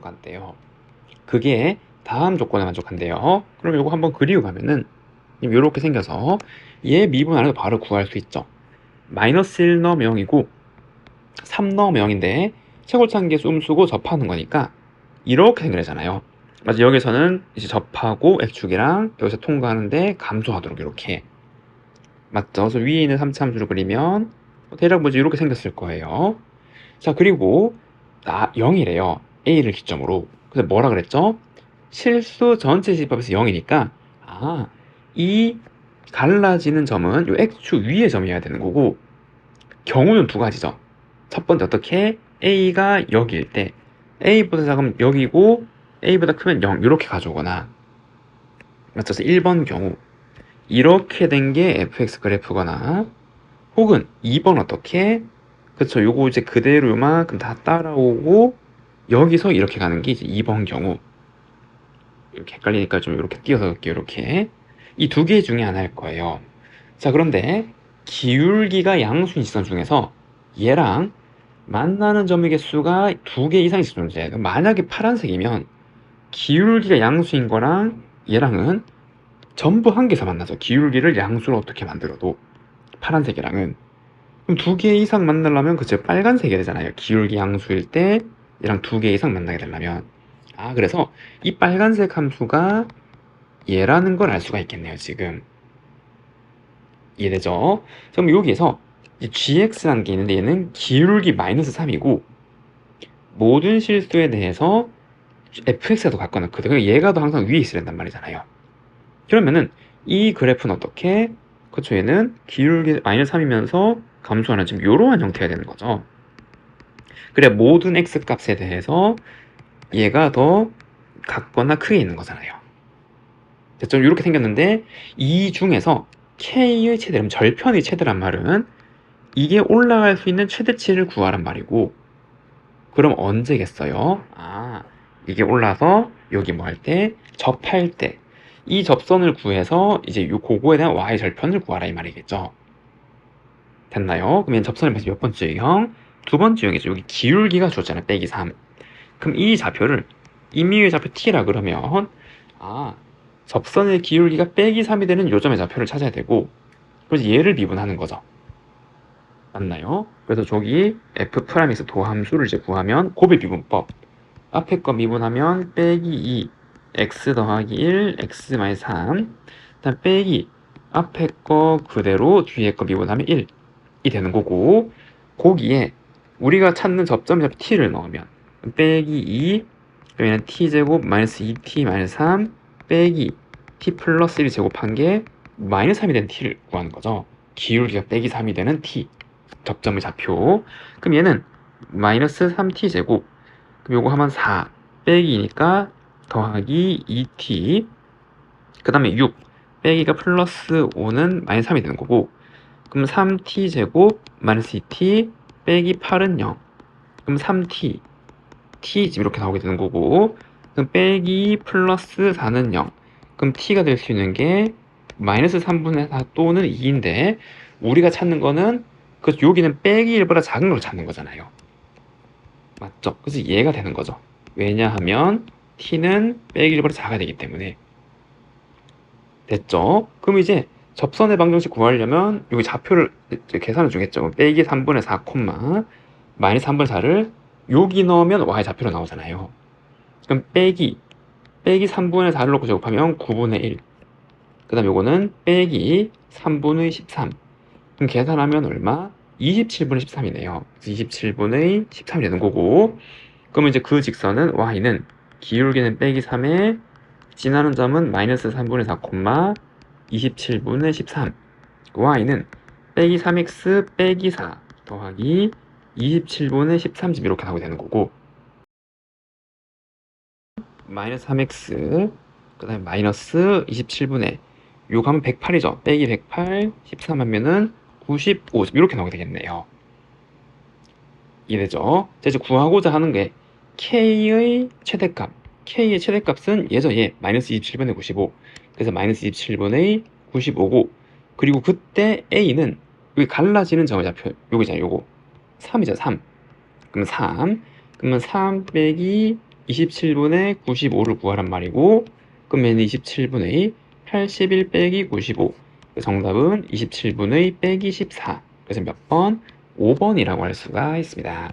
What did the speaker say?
간대요. 그게 다음 조건에 만족한대요. 그럼 이거 한번 그리고 가면은 이렇게 생겨서 얘 미분 안에서 바로 구할 수 있죠. 마이너스 1 넣으면 0이고 3 넣으면 0인데 최고차한계 수 음수고 접하는 거니까 이렇게 생겨잖아요. 맞아 여기서는 이제 접하고 x축이랑 여기서 통과하는데 감소하도록 이렇게 맞죠? 그래서 위에 있는 3차 함수를 그리면 대략 뭐지 이렇게 생겼을 거예요. 자 그리고 나 0이래요. A를 기점으로. 그래서 뭐라 그랬죠? 실수 전체 집합에서 0이니까 아, 이 갈라지는 점은 요 x축 위의 점이어야 되는 거고 경우는 두 가지죠. 첫 번째 어떻게 a가 여기일 때 a보다 작으면 여기고 a보다 크면 0 이렇게 가져오거나 맞죠? 1번 경우 이렇게 된 게 fx 그래프거나 혹은 2번 어떻게 그쵸 요거 이제 그대로 요만큼 다 따라오고 여기서 이렇게 가는 게 이제 2번 경우. 이렇게 헷갈리니까 좀 이렇게 띄어서 볼게요 이렇게. 이 두 개 중에 하나일 거예요. 자 그런데 기울기가 양수인 직선 중에서 얘랑 만나는 점의 개수가 두 개 이상씩 존재해요. 만약에 파란색이면 기울기가 양수인 거랑 얘랑은 전부 한 개에서 만나서 기울기를 양수로 어떻게 만들어도 파란색이랑은. 그럼 두 개 이상 만나려면 그쵸 빨간색이 되잖아요. 기울기 양수일 때 얘랑 두 개 이상 만나게 되려면. 아 그래서 이 빨간색 함수가 얘라는 걸 알 수가 있겠네요 지금. 이해되죠? 그럼 여기에서 이 gx라는 게 있는데 얘는 기울기 마이너스 3이고 모든 실수에 대해서 fx라도 갖고 넣거든요 얘가 더 항상 위에 있어야 된단 말이잖아요. 그러면은 이 그래프는 어떻게? 그쵸 얘는 기울기 마이너스 3이면서 감소하는 지금 이러한 형태가 되는 거죠 그래 모든 x 값에 대해서 얘가 더 같거나 크게 있는 거잖아요 됐죠? 이렇게 생겼는데 이 중에서 k의 최대면 절편의 최대란 말은 이게 올라갈 수 있는 최대치를 구하란 말이고 그럼 언제겠어요? 아 이게 올라서 여기 뭐 할 때 접할 때 이 접선을 구해서 이제 요 고거에 대한 y의 절편을 구하라 이 말이겠죠 됐나요? 그러면 접선을 봐서 몇 번째 유형? 두 번째 유형이죠. 여기 기울기가 줬잖아요. 빼기 3 그럼 이 좌표를 임의의 좌표 t라 그러면 아 접선의 기울기가 빼기 3이 되는 요점의 좌표를 찾아야 되고 그래서 얘를 미분하는 거죠. 맞나요? 그래서 저기 f'에서 도함수를 이제 구하면 고배 미분법. 앞에 거 미분하면 빼기 2 x 더하기 1 x 마이 3 다음 빼기 앞에 거 그대로 뒤에 거 미분하면 1이 되는 거고 거기에 우리가 찾는 좌표 t를 넣으면 빼기 2 그러면 t제곱 마이너스 2t 마이너스 3 빼기 t 플러스 1을 제곱한 게 마이너스 3이 되는 t를 구하는 거죠. 기울기가 빼기 3이 되는 t 접점의 좌표 그럼 얘는 마이너스 3t 제곱. 그럼 요거 하면 4 빼기니까 더하기 2t 그 다음에 6 빼기가 플러스 5는 마이너스 3이 되는 거고. 그럼 3t 제곱 마이너스 2t 빼기 8은 0 그럼 3t t. 지금 이렇게 나오게 되는 거고. 그럼 빼기 플러스 4는 0 그럼 t가 될 수 있는 게 마이너스 3분의 4 또는 2인데 우리가 찾는 거는 그 여기는 빼기 1보다 작은 걸 찾는 거잖아요. 맞죠? 그래서 얘가 되는 거죠. 왜냐하면 t는 빼기 1보다 작아야 되기 때문에. 됐죠? 그럼 이제 접선의 방정식 구하려면 여기 좌표를 계산을 주겠죠 빼기 3분의 4, 마이너스 3분의 4를 여기 넣으면 y 좌표로 나오잖아요 그럼 빼기 빼기 3분의 4를 놓고 제곱하면 9분의 1. 그 다음 요거는 빼기 3분의 13. 그럼 계산하면 얼마? 27분의 13이네요. 27분의 13이 되는 거고. 그러면 이제 그 직선은 y는 기울기는 빼기 3에 지나는 점은 마이너스 3분의 4, 27분의 13. y는 빼기 3x 빼기 4 더하기 27분의 13집 이렇게 나오게 되는 거고. 마이너스 3x 그 다음에 마이너스 27분의 요거 하면 108이죠 빼기 108 13 하면은 95 이렇게 나오게 되겠네요? 자 이제 구하고자 하는 게 k의 최대값 k의 최대값은 예죠 얘 마이너스 27분의 95 그래서 마이너스 27분의 95고. 그리고 그때 a는 여기 갈라지는 점의 좌표 요거잖아요 요거. 3이죠 3 그러면 3 그러면 3 빼기 27분의 95를 구하란 말이고 그럼 얘는 27분의 81 빼기 95 정답은 27분의 빼기 14 그래서 몇 번? 5번이라고 할 수가 있습니다.